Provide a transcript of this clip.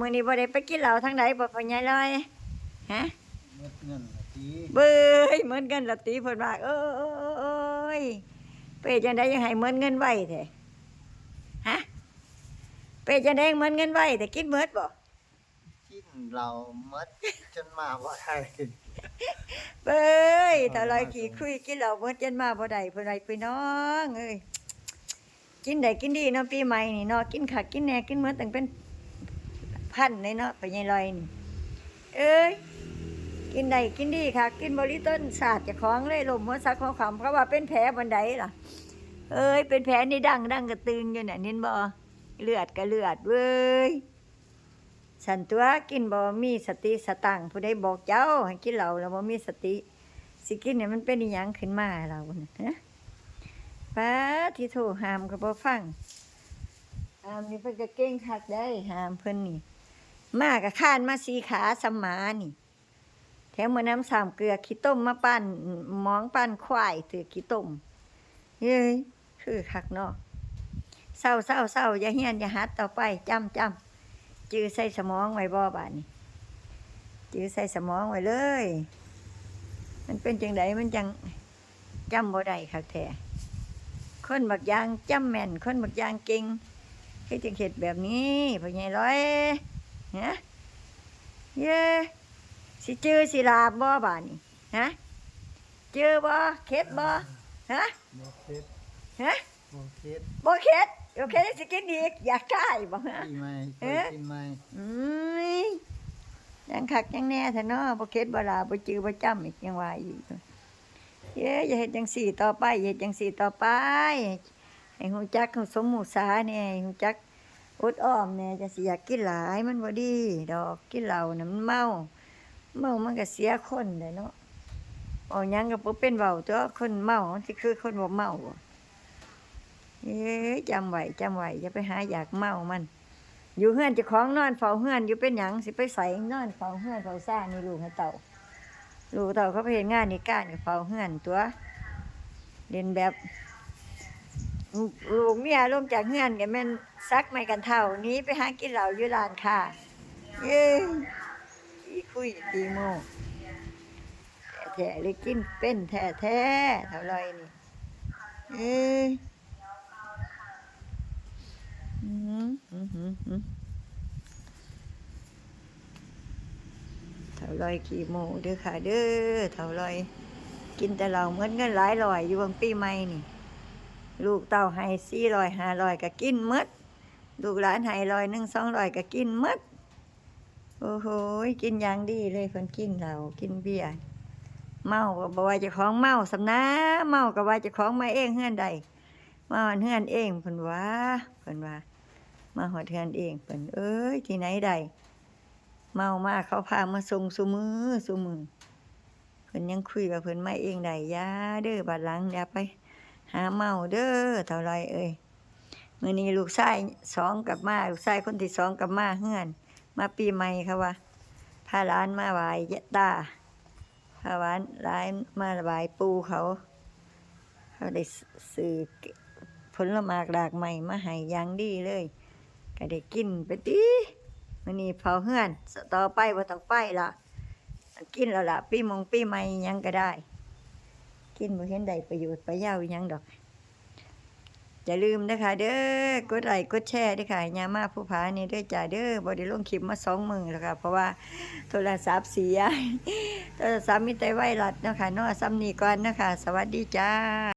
มื้อนี้บ่ได้ไปกินเหล้าทางใดบ่พ่อใหญ่ลอยฮะเงินเงินน่ะตีเบ้ยเหมือนกันละตีเพิ่นว่าเออเออเออเอ้ยเป้จังไดยังให้เหมือนเงินไว้แท้ฮะเป้จังไดเหมือนเงินไว้แต่กินเมิดบ่กินเราหมดจนมาบ่ได้เบ้ยถ้าลอยขี่คุยกินเหล้าเมิดจนมาบ่ได้เพิ่นว่าพี่น้องเอ้ยกินได้กินดีเนาะปีใหม่นี่เนาะกินคักกินแหน่กินเมิดตั้งเป็น พันเลยเนาะพ่อใหญ่ลอยนี่เอ้ยกินได้กินดีค่ะ กินบริต้นศาสตร์จะของเลยลมหัวซักของขำเพราะว่าเป็นแผลบันไดล่ะ เอ้ย เป็นแผลนี่ดังดังกระตึงอยู่เนี่ยนินบอเลือดก็เลือดเว้ยสันตัวกินบ่มีสติสตังผู้ใดบอกเจ้าให้กินเหล้าแล้วบ่มีสติ สิกินเนี่ยมันเป็นอหยังขึ้นมาเราเนี่ยฮะป้าที่โทรหามก็บ่ฟังหามนี่เพิ่นก็เก่งคักได้หามเพิ่นนี่ มากับข้านมาสีขาสมมานี่ แถมมือน้ำสามเกลือขี้ต้มมาปั้นมองปั้นควายถือขี้ต้มเฮ้ยคือคักเนาะเศร้าเศร้าเศร้าอย่าเฮียนอย่าหัดต่อไปจำจำจื้อใส่สมองไว้บ่บาดนี้จื้อใส่สมองไว้เลย มันเป็นจังไดมันจังจำบ่ได้คักแท้คนบักยางจำแม่นคนบักยางเก่งคือจังเฮ็ดแบบนี้พ่อใหญ่ร้อย ฮะเย้สิจื้อสิลาบบ่บาดนี่ฮะจื้อบ่เข็ดบ่ฮะบ่เฮ็ดฮะบ่เฮ็ดบ่เข็ดโอเคสิกินอีกอยากกายบ่ฮะปีใหม่เอ๊ะกินใหม่อืมยังคักยังแน่แท้เนาะบ่เข็ดบ่ลาบ่จื้อบ่จำอีกยังว่าอีกเย้อย่าเฮ็ดจังซี่ต่อไปอย่าเฮ็ดจังซี่ต่อไปให้ฮู้จักฮู้สมฮู้สาแน่ให้ฮู้จัก อดอ้อมแน่จะสิอยากกินหลายมันบ่ดี ดอกกินเหล้าน่ะมันเมา เมามันก็เสียคนเลยเนาะเอาหยังก็บ่เป็นเว้าตัวคนเมามันสิคือคนบ่เมาบ่เอ้ยจำไว้จำไว้อย่าไปหาอยากเมามัน อยู่เฮือนเจ้าของนอนเฝ้าเฮือนอยู่เป็นหยังสิไปใส่นอนเฝ้าเฮือนเฝ้าซ่านี่ลูกให้เต่าลูกเต่าเขาไปเฮ็ดงานนี่การก็เฝ้าเฮือนตัวเล่นแบบ ลูกเมียลงจากเฮือนก็แม่นซักไม้กันเท่านี้ไปหากินเหล้าอยู่ร้านค้าเอ้ยอีคุยตีโมแท้ๆเลยกินเป็นแท้แท้ๆเท่าไรนี่เอ้ยอืมอืมอืมอืมเท่าไรกี่โมเด้อค่ะเด้อเท่าไรกินแต่เราเหมือนเงินหลายร้อยอยู่บางปีใหม่นี่ ลูกเต้าให้สี่ร้อยห้าร้อยก็กินมดลูกหลานให้ร้อยหนึ่งสองร้อยก็กินมดโอ้โหกินอย่างดีเลยเพิ่นกินเหล้ากินเบียร์เมาก็บว่าเจ้าของเมาสำนาเมาก็ว่าเจ้าของมาเองเฮือนใดมาเฮือนเองเพิ่นว่าเพิ่นว่า มาฮอดเฮือนเองเพิ่นเอ้ยที่ไหนใดเมามาเขาพามาส่งซุมือซุมือเพิ่นยังคุยว่าเพิ่นมาเองได้อยาเด้อบัดหลังอย่าไป หาเมาเด้อเท่าไรเอ้ยมื้อนี้ลูกชายสองกับมาลูกชายคนที่สองกับมาเฮือน มาปีใหม่ค่ะว่าพาร้านมาไหว้ยะตาพาร้านร้านมาไหว้ปูเขาเขาได้ซื้อผลไม้หลากใหม่มาให้ยางดีเลย ก็ได้กินไปติมันนี้เผาเฮือนต่อไปว่าต้องไปละกินแล้วล่ะปีมงปีใหม่ยังก็ได้ กินบ่เห็นได้ประโยชน์ประยาวยังดอก อย่าลืมนะคะ เด้อกดไลค์กดแชร์ด้วยค่ะยามาผู้พานี่ด้อจ้าเด้อบ่ได้ลงคลิปมาสองมือแล้วค่ะ เพราะว่าโทรศัพท์เสียโทรศัพท์มีแต่ไวรัสเนาะค่ะนอซ้ำนี่ก่อนนะคะ สวัสดีจ้า